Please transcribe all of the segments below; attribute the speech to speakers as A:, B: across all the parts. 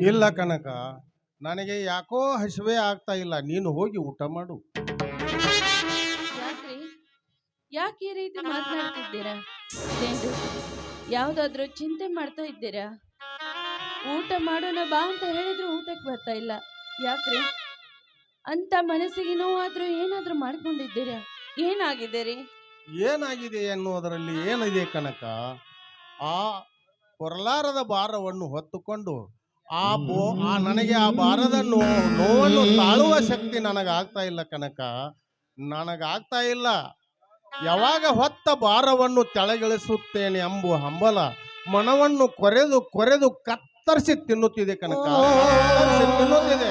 A: ಇಲ್ಲ ಕನಕ ನನಗೆ ಯಾಕೋ ಹಸಿವೆ ಆಗ್ತಾ ಇಲ್ಲ ನೀನು ಹೋಗಿ ಊಟ ಮಾಡು.
B: ಯಾಕ್ರಿ? ಯಾಕೆ ಈ ರೀತಿ ಮಾತನಾಡ್ತಿದ್ದೀರಾ? ಇದೇನ್ರಿ ಯಾವ್ದಾದ್ರು ಚಿಂತೆ ಮಾಡ್ತಾ ಇದ್ದೀರಾ? ಊಟ ಮಾಡೋಣ ಬಾ ಅಂತ ಹೇಳಿದ್ರು ಊಟಕ್ಕೆ ಬರ್ತಾ ಇಲ್ಲ. ಯಾಕ್ರಿ? ಅಂತ ಮನಸ್ಸಿಗೆ ನೋವಾದ್ರೂ ಏನಾದ್ರೂ ಮಾಡ್ಕೊಂಡಿದ್ದೀರಾ? ಏನಾಗಿದೆ ರೀ
A: ಏನಾಗಿದೆ ಎನ್ನುವುದರಲ್ಲಿ ಏನಿದೆ ಕನಕ ಆ ಕೊರಲಾರದ ಭಾರವನ್ನು ಹೊತ್ತುಕೊಂಡು ಆ ಬೋ ಆ ನನಗೆ ಆ ಭಾರದ ನೋ ನೋವನ್ನು ತಾಳುವ ಶಕ್ತಿ ನನಗಾಗ್ತಾ ಇಲ್ಲ ಕನಕ. ನನಗಾಗ್ತಾ ಇಲ್ಲ. ಯಾವಾಗ ಹೊತ್ತ ಭಾರವನ್ನು ತೆಳಗಿಳಿಸುತ್ತೇನೆ ಎಂಬುವ ಹಂಬಲ ಮನವನ್ನು ಕೊರೆದು ಕೊರೆದು ಕತ್ತರಿಸಿ ತಿನ್ನುತ್ತಿದೆ ಕನಕ. ಕತ್ತರಿಸಿ ತಿನ್ನುತ್ತಿದೆ.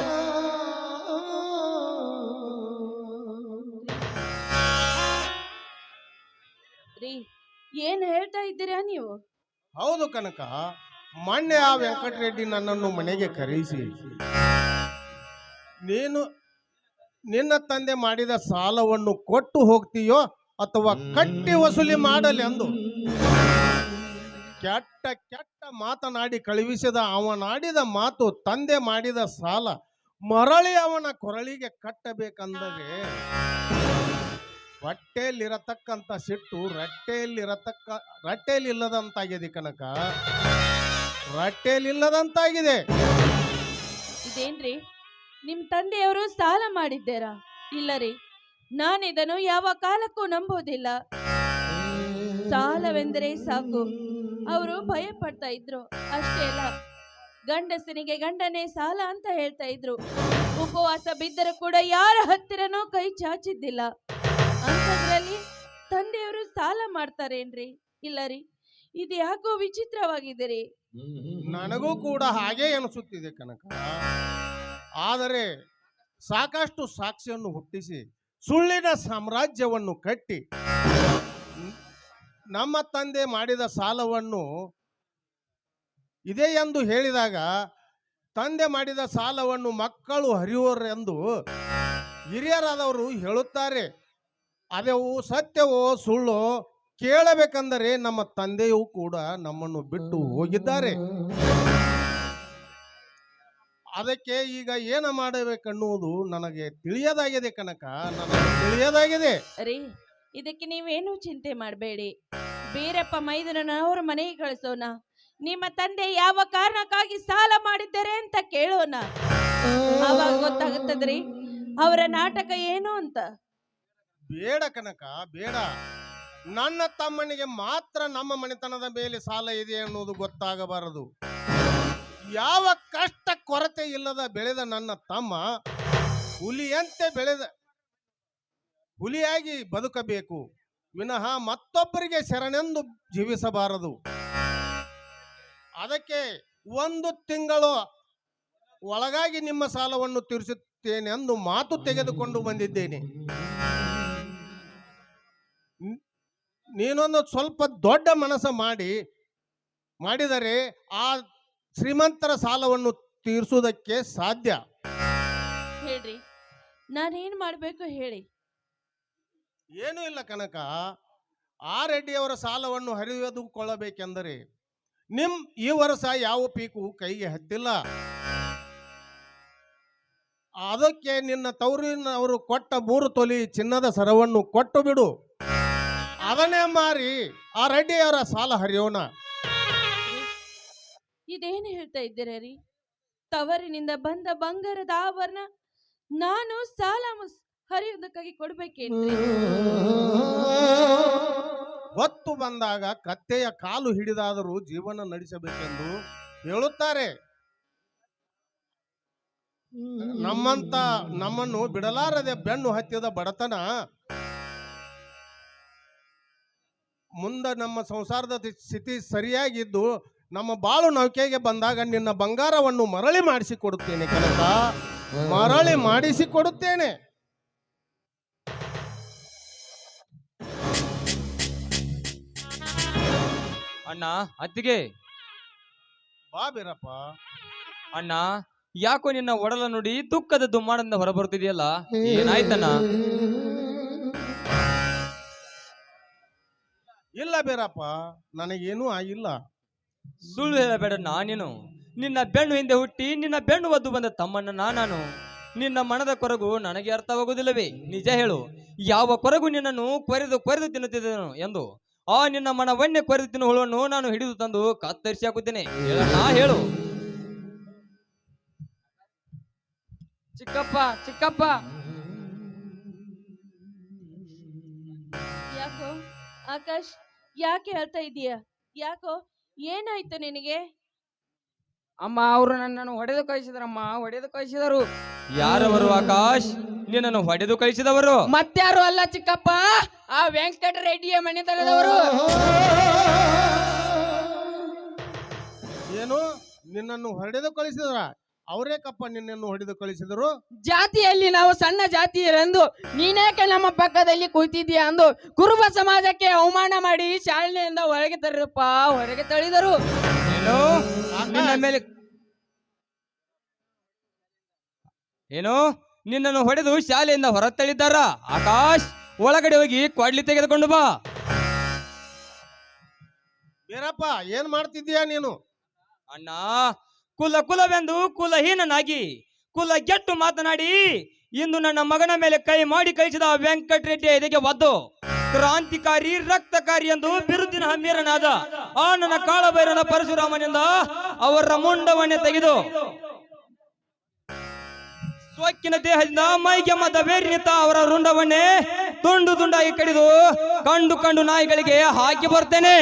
B: ರೀ ಏನ್ ಹೇಳ್ತಾ ಇದ್ದೀರಾ ನೀವು?
A: ಹೌದು ಕನಕ. ಮೊನ್ನೆ ಆ ವೆಂಕಟರೆಡ್ಡಿ ನನ್ನನ್ನು ಮನೆಗೆ ಕರೆಸಿ, ನೀನು ನಿನ್ನ ತಂದೆ ಮಾಡಿದ ಸಾಲವನ್ನು ಕೊಟ್ಟು ಹೋಗ್ತೀಯೋ ಅಥವಾ ಕಟ್ಟಿ ವಸೂಲಿ ಮಾಡಲಿ ಎಂದು ಕೆಟ್ಟ ಕೆಟ್ಟ ಮಾತನಾಡಿ ಕಳುಹಿಸಿದ, ಅವನಾಡಿದ ಮಾತು ತಂದೆ ಮಾಡಿದ ಸಾಲ ಮರಳಿ ಅವನ ಕೊರಳಿಗೆ ಕಟ್ಟಬೇಕಂದರೆ ಹೊಟ್ಟೆಯಲ್ಲಿರತಕ್ಕಂಥ ಸಿಟ್ಟು ರಟ್ಟೆಯಲ್ಲಿರತಕ್ಕ, ರಟ್ಟೆಯಲ್ಲಿಲ್ಲದಂತಾಗಿದೆ ಕನಕ. ರಟ್ಟೆಯಲ್ಲಿಲ್ಲದಂತಾಗಿದೆ
B: ಇದೇನ್ರಿ? ನಿಮ್ ತಂದೆಯವರು ಸಾಲ ಮಾಡಿದ್ದೀರಾ? ಇಲ್ಲ ರೀ ನಾನಿದನ್ನು ಯಾವ ಕಾಲಕ್ಕೂ ನಂಬೋದಿಲ್ಲ ಸಾಲವೆಂದರೆ ಸಾಕು. ಅವರು ಭಯ ಪಡ್ತಾ ಇದ್ರು. ಅಷ್ಟೇ ಅಲ್ಲ, ಗಂಡಸನಿಗೆ ಗಂಡನೇ ಸಾಲ ಅಂತ ಹೇಳ್ತಾ ಇದ್ರು. ಉಪವಾಸ ಬಿದ್ದರೂ ಕೂಡ ಯಾರ ಹತ್ತಿರನೂ ಕೈ ಚಾಚಿದ್ದಿಲ್ಲ. ಅಂಥದ್ರಲ್ಲಿ ತಂದೆಯವರು ಸಾಲ ಮಾಡ್ತಾರೇನ್ರಿ? ಇಲ್ಲ ರೀ ಇದು ಯಾಕೋ ವಿಚಿತ್ರವಾಗಿದೆ ರೀ
A: ನನಗೂ ಕೂಡ ಹಾಗೆ ಅನಿಸುತ್ತಿದೆ ಕನಕ. ಆದರೆ ಸಾಕಷ್ಟು ಸಾಕ್ಷಿಯನ್ನು ಹುಟ್ಟಿಸಿ ಸುಳ್ಳಿನ ಸಾಮ್ರಾಜ್ಯವನ್ನು ಕಟ್ಟಿ ನಮ್ಮ ತಂದೆ ಮಾಡಿದ ಸಾಲವನ್ನು ಇದೆ ಎಂದು ಹೇಳಿದಾಗ ತಂದೆ ಮಾಡಿದ ಸಾಲವನ್ನು ಮಕ್ಕಳು ಹರಿಯುವರೆಂದು ಹಿರಿಯರಾದವರು ಹೇಳುತ್ತಾರೆ. ಅದೇವು ಸತ್ಯವೋ ಸುಳ್ಳೋ ಕೇಳಬೇಕೆಂದರೆ ನಮ್ಮ ತಂದೆಯೂ ಕೂಡ ನಮ್ಮನ್ನು ಬಿಟ್ಟು ಹೋಗಿದ್ದಾರೆ. ಅದಕ್ಕೆ ಈಗ ಏನ ಮಾಡಬೇಕನ್ನುವುದು ನನಗೆ ತಿಳಿಯದಾಗಿದೆ ಕನಕ. ನನಗೆ ತಿಳಿಯದಾಗಿದೆ.
B: ರೀ ಇದಕ್ಕೆ ನೀವೇನು ಚಿಂತೆ ಮಾಡಬೇಡಿ. ಬೀರಪ್ಪ ಮೈದನನವರ ಮನೆಗೆ ಕಳಿಸೋಣ. ನಿಮ್ಮ ತಂದೆ ಯಾವ ಕಾರಣಕ್ಕಾಗಿ ಸಾಲ ಮಾಡಿದ್ದಾರೆ ಅಂತ ಕೇಳೋಣ. ಅವಾಗ ಗೊತ್ತಾಗುತ್ತದ್ರಿ ಅವರ ನಾಟಕ ಏನು ಅಂತ?
A: ಬೇಡ ಕನಕ ಬೇಡ. ನನ್ನ ತಮ್ಮನಿಗೆ ಮಾತ್ರ ನಮ್ಮ ಮನೆತನದ ಮೇಲೆ ಸಾಲ ಇದೆ ಅನ್ನೋದು ಗೊತ್ತಾಗಬಾರದು. ಯಾವ ಕಷ್ಟ ಕೊರತೆ ಇಲ್ಲದ ಬೆಳೆದ ನನ್ನ ತಮ್ಮ ಹುಲಿಯಂತೆ ಬೆಳೆದ, ಹುಲಿಯಾಗಿ ಬದುಕಬೇಕು. ವಿನಃ ಮತ್ತೊಬ್ಬರಿಗೆ ಶರಣೆಂದು ಜೀವಿಸಬಾರದು. ಅದಕ್ಕೆ ಒಂದು ತಿಂಗಳು ಒಳಗಾಗಿ ನಿಮ್ಮ ಸಾಲವನ್ನು ತೀರಿಸುತ್ತೇನೆ ಎಂದು ಮಾತು ತೆಗೆದುಕೊಂಡು ಬಂದಿದ್ದೇನೆ. ನೀನೊಂದು ಸ್ವಲ್ಪ ದೊಡ್ಡ ಮನಸ್ಸು ಮಾಡಿ ಮಾಡಿದರೆ ಆ ಶ್ರೀಮಂತರ ಸಾಲವನ್ನು ತೀರಿಸುವುದಕ್ಕೆ ಸಾಧ್ಯ.
B: ಹೇಳ್ರಿ. ನಾನೇನ್ ಮಾಡ್ಬೇಕು ಹೇಳಿ.
A: ಏನೂ ಇಲ್ಲ ಕನಕ. ಆ ರೆಡ್ಡಿಯವರ ಸಾಲವನ್ನು ಹರಿದುಕೊಳ್ಳಬೇಕೆಂದರೆ ನಿಮ್ ಈ ವರ್ಷ ಯಾವ ಪೀಕು ಕೈಗೆ ಹತ್ತಿಲ್ಲ. ಅದಕ್ಕೆ ನಿನ್ನ ತವರಿನವರು ಕೊಟ್ಟ ಮೂರು ತೊಲಿ ಚಿನ್ನದ ಸರವನ್ನು ಕೊಟ್ಟು ಬಿಡು. ಅದನ್ನೇ ಮಾರಿ ಆ ರೆಡ್ಡಿಯವರ ಸಾಲ ಹರಿಯೋಣ.
B: ಇದೇನು ಹೇಳ್ತಾ ಇದ್ದೀರಾ ರೀ ತವರಿನಿಂದ ಬಂದ ಬಂಗಾರದ ಆಭರಣ ನಾನು ಸಾಲ ಮುಸ್- ಹರಿಯೋದಕ್ಕಾಗಿ ಕೊಡ್ಬೇಕೇನ್ರಿ?
A: ಹೊತ್ತು ಬಂದಾಗ ಕತ್ತೆಯ ಕಾಲು ಹಿಡಿದಾದರೂ ಜೀವನ ನಡೆಸಬೇಕೆಂದು ಹೇಳುತ್ತಾರೆ. ನಮ್ಮಂತ ನಮ್ಮನ್ನು ಬಿಡಲಾರದೆ ಬೆನ್ನು ಹತ್ತಿದ ಬಡತನ ಮುಂದೆ ನಮ್ಮ ಸಂಸಾರದ ಸ್ಥಿತಿ ಸರಿಯಾಗಿದ್ದು ನಮ್ಮ ಬಾಳು ನೌಕೆಗೆ ಬಂದಾಗ ನಿನ್ನ ಬಂಗಾರವನ್ನು ಮರಳಿ ಮಾಡಿಸಿಕೊಡುತ್ತೇನೆ ಕೆಲಸ ಮರಳಿ ಮಾಡಿಸಿಕೊಡುತ್ತೇನೆ.
C: ಅಣ್ಣ ಅತ್ತಿಗೆ.
A: ಬಾ ಬೀರಪ್ಪ.
C: ಅಣ್ಣ ಯಾಕೋ ನಿನ್ನ ಒಡಲ ನುಡಿ ದುಃಖದ ದುಮ್ಮಾಡದಿಂದ ಹೊರಬರುತ್ತಿದೆಯಲ್ಲ? ಏನಾಯ್ತಣ್ಣ?
A: ಇಲ್ಲ ಬೇರಪ್ಪ ನನಗೇನೂ ಆಗಿಲ್ಲ.
C: ಸುಳ್ಳು ಹೇಳಬೇಡ ನಾನೇನು? ನಿನ್ನ ಬೆನ್ನು ಹಿಂದೆ ಹುಟ್ಟಿ ನಿನ್ನ ಬೆನ್ನು ಒದ್ದು ಬಂದ ತಮ್ಮನ್ನ ನಾನು ನಿನ್ನ ಮನದ ಕೊರಗು ನನಗೆ ಅರ್ಥವಾಗುವುದಿಲ್ಲವೇ? ನಿಜ ಹೇಳು. ಯಾವ ಕೊರಗು ನಿನ್ನನ್ನು ಕೊರೆದು ಕೊರೆದು ತಿನ್ನುತ್ತಿದ್ದನು ಎಂದು? ಆ ನಿನ್ನ ಮನವನ್ನೇ ಕೊರೆದು ತಿನ್ನು ಹುಳುವನ್ನು ನಾನು ಹಿಡಿದು ತಂದು ಕತ್ತರಿಸಿ ಹಾಕುತ್ತೇನೆ. ನಾ ಹೇಳು.
D: ಚಿಕ್ಕಪ್ಪ ಚಿಕ್ಕಪ್ಪ.
B: ಯಾಕೋ ಆಕಾಶ್ ಯಾಕೆ ಹೇಳ್ತಾ ಇದೀಯ? ಯಾಕೋ? ಏನಾಯ್ತು ನಿನಗೆ?
D: ಅಮ್ಮ ಅವರು ನನ್ನನ್ನು ಹೊಡೆದು ಕಳಿಸಿದ್ರಮ್ಮ ಹೊಡೆದು ಕಳಿಸಿದರು.
C: ಯಾರವರು ಆಕಾಶ್? ನಿನ್ನನ್ನು ಹೊಡೆದು ಕಳಿಸಿದವರು?
D: ಮತ್ತಾರು ಅಲ್ಲ ಚಿಕ್ಕಪ್ಪ? ಆ ವೆಂಕಟ ರೆಡ್ಡಿಯ ಮನೆತನದವರು.
A: ಏನು? ನಿನ್ನನ್ನು ಹೊಡೆದು ಕಳಿಸಿದ್ರ? ಅವರೇಕಪ್ಪ ನಿನ್ನನ್ನು ಹೊಡೆದು ಕಳಿಸಿದರು.
D: ಜಾತಿಯಲ್ಲಿ ನಾವು ಸಣ್ಣ ಜಾತಿಯರೆಂದು ನೀನೇಕೆ ನಮ್ಮ ಪಕ್ಕದಲ್ಲಿ ಕೂತಿದ್ದೀಯ ಅಂದು ಕುರುಬ ಸಮಾಜಕ್ಕೆ ಅವಮಾನ ಮಾಡಿ ಶಾಲೆಯಿಂದ ಹೊರಗೆ ತರಪ್ಪ ಹೊರಗೆ ತಳಿದರು
C: ಏನು? ನಿನ್ನ ಮೇಲೆ ಏನು? ನಿನ್ನನ್ನು ಹೊಡೆದು ಶಾಲೆಯಿಂದ ಹೊರತಳಿದ್ದಾರ ಆಕಾಶ್ ಒಳಗಡೆ ಹೋಗಿ ಕೊಡ್ಲಿ ತೆಗೆದುಕೊಂಡು ಬಾ.
A: ಬೇರಪ್ಪ ಏನ್ ಮಾಡ್ತಿದ್ದೀಯ ನೀನು?
C: ಅಣ್ಣ ಕುಲ ಕುಲವೆಂದು ಕುಲಹೀನನಾಗಿ ಕುಲ ಗೆಟ್ಟು ಮಾತನಾಡಿ ಇಂದು ನನ್ನ ಮಗನ ಮೇಲೆ ಕೈ ಮಾಡಿ ಕಳಿಸಿದ ವೆಂಕಟರೆಡ್ಡಿ ಇದಕ್ಕೆ ಒದ್ದು. ಕ್ರಾಂತಿಕಾರಿ, ರಕ್ತಕಾರಿ ಎಂದು ಬಿರುದಿನ ಹಮ್ಮೀರನಾದ ಆ ನನ್ನ ಕಾಳಭೈರನ ಪರಶುರಾಮನಿಂದ ಅವರ ಮುಂಡವನ್ನೇ ತೆಗೆದು. ಸೋಕಿನ ದೇಹದಿಂದ ಮೈಗೆ ಮತ ಬೇರಿನಿಂದ ಅವರ ರುಂಡವನ್ನೇ ತುಂಡು ತುಂಡಾಗಿ ಕಡಿದು ಕಂಡು ಕಂಡು ನಾಯಿಗಳಿಗೆ ಹಾಕಿ ಬರ್ತೇನೆ.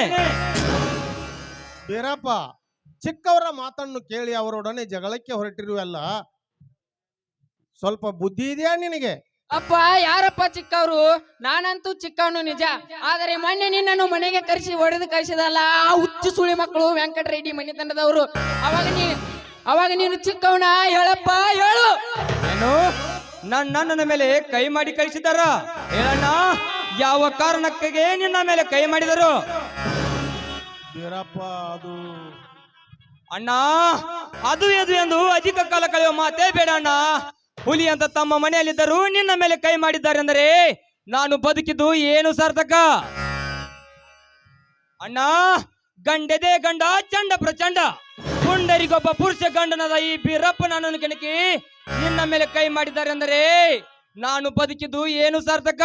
A: ಚಿಕ್ಕವರ ಮಾತನ್ನು ಕೇಳಿ ಅವರೊಡನೆ ಜಗಳಕ್ಕೆ ಹೊರಟಿರುವೆಲ್ಲ ಸ್ವಲ್ಪ ಬುದ್ಧಿ ಇದೆಯಾ ನಿನಗೆ?
D: ಅಪ್ಪ ಯಾರಪ್ಪ ಚಿಕ್ಕವರು? ನಾನಂತೂ ಚಿಕ್ಕವನು ನಿಜ. ಆದರೆ ಮೊನ್ನೆ ನಿನ್ನನ್ನು ಮನೆಗೆ ಕರೆಸಿ ಹೊಡೆದು ಕರೆಸಿದಲ್ಲ ಆ ಹುಚ್ಚು ಸುಳಿ ಮಕ್ಕಳು ವೆಂಕಟರೆಡ್ಡಿ ಮನೆತನದವರು. ಅವಾಗ ನೀ ಅವಾಗ ನೀನು ಚಿಕ್ಕವನ? ಹೇಳಪ್ಪ ಹೇಳು.
C: ಏನು? ನನ್ನ ನನ್ನ ಮೇಲೆ ಕೈ ಮಾಡಿ ಕಳಿಸಿದಾರ? ಹೇಳಣ್ಣ ಯಾವ ಕಾರಣಕ್ಕೆ ನಿನ್ನ ಮೇಲೆ ಕೈ ಮಾಡಿದರು?
A: ಬೇರಪ್ಪ ಅದು
C: ಅಣ್ಣ, ಅದು ಇದು ಎಂದು ಅಧಿಕ ಕಾಲ ಕಳೆಯುವ ಮಾತೇ ಬೇಡ ಅಣ್ಣ. ಹುಲಿ ಅಂತ ತಮ್ಮ ಮನೆಯಲ್ಲಿದ್ದರೂ ನಿನ್ನ ಮೇಲೆ ಕೈ ಮಾಡಿದ್ದಾರೆ ಅಂದರೆ ನಾನು ಬದುಕಿದ್ದು ಏನು ಸಾರ್ಥಕ? ಅಣ್ಣ, ಗಂಡೆದೆ ಗಂಡ, ಚಂಡ ಪ್ರಚಂಡ. ಪುಂಡರಿಗೊಬ್ಬ ಪುರುಷ ಗಂಡನದ ಈ ಬೀರಪ್ಪ ನನ್ನನ್ನು ಕೆಣಕಿ ನಿನ್ನ ಮೇಲೆ ಕೈ ಮಾಡಿದ್ದಾರೆ ಅಂದರೆ ನಾನು ಬದುಕಿದ್ದು ಏನು ಸಾರ್ಥಕ?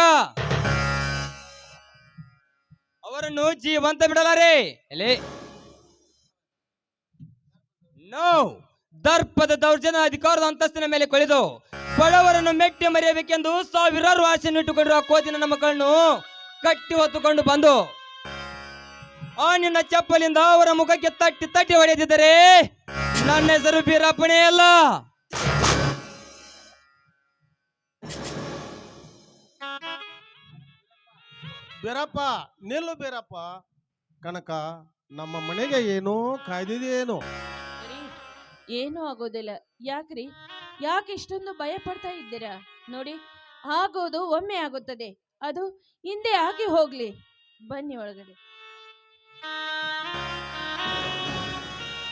C: ಅವರನ್ನು ಜೀವಂತ ಬಿಡಲಾರೆ. ಎಲೆ ನೋ ದರ್ಪದ ದೌರ್ಜನ್ಯ ಅಧಿಕಾರದ ಅಂತಸ್ತಿನ ಮೇಲೆ ಕೊಳೆದು ಬಡವರನ್ನು ಮೆಟ್ಟಿ ಮರೆಯಬೇಕೆಂದು ಸಾವಿರಾರು ಆಸೆಯನ್ನು ಇಟ್ಟುಕೊಂಡಿರುವ ಕೋತಿನ ನಮ್ಮ ಕಣ್ಣು ಕಟ್ಟಿ ಹೊತ್ತುಕೊಂಡು ಬಂದು ಆ ನಿನ್ನ ಚಪ್ಪಲಿಂದ ಅವರ ಮುಖಕ್ಕೆ ತಟ್ಟಿ ತಟ್ಟಿ ಹೊಡೆದಿದ್ದರೆ ನನ್ನ ಹೆಸರು ಬೀರಪ್ಪಣೆ ಅಲ್ಲ.
A: ಬೀರಪ್ಪ, ನಿಲ್ಲು ಬೀರಪ್ಪ. ಕನಕ, ನಮ್ಮ ಮನೆಗೆ ಏನೋ ಕಾಯ್ದಿದೆಯೇನೋ
B: ಏನೂ ಆಗೋದಿಲ್ಲ. ಯಾಕ್ರಿ? ಯಾಕೆ ಇಷ್ಟೊಂದು ಭಯ ಪಡ್ತಾ ಇದ್ದೀರಾ? ನೋಡಿ, ಆಗೋದು ಒಮ್ಮೆ ಆಗುತ್ತದೆ. ಅದು ಹಿಂದೆ ಆಗಿ ಹೋಗ್ಲಿ. ಬನ್ನಿ ಒಳಗಡೆ.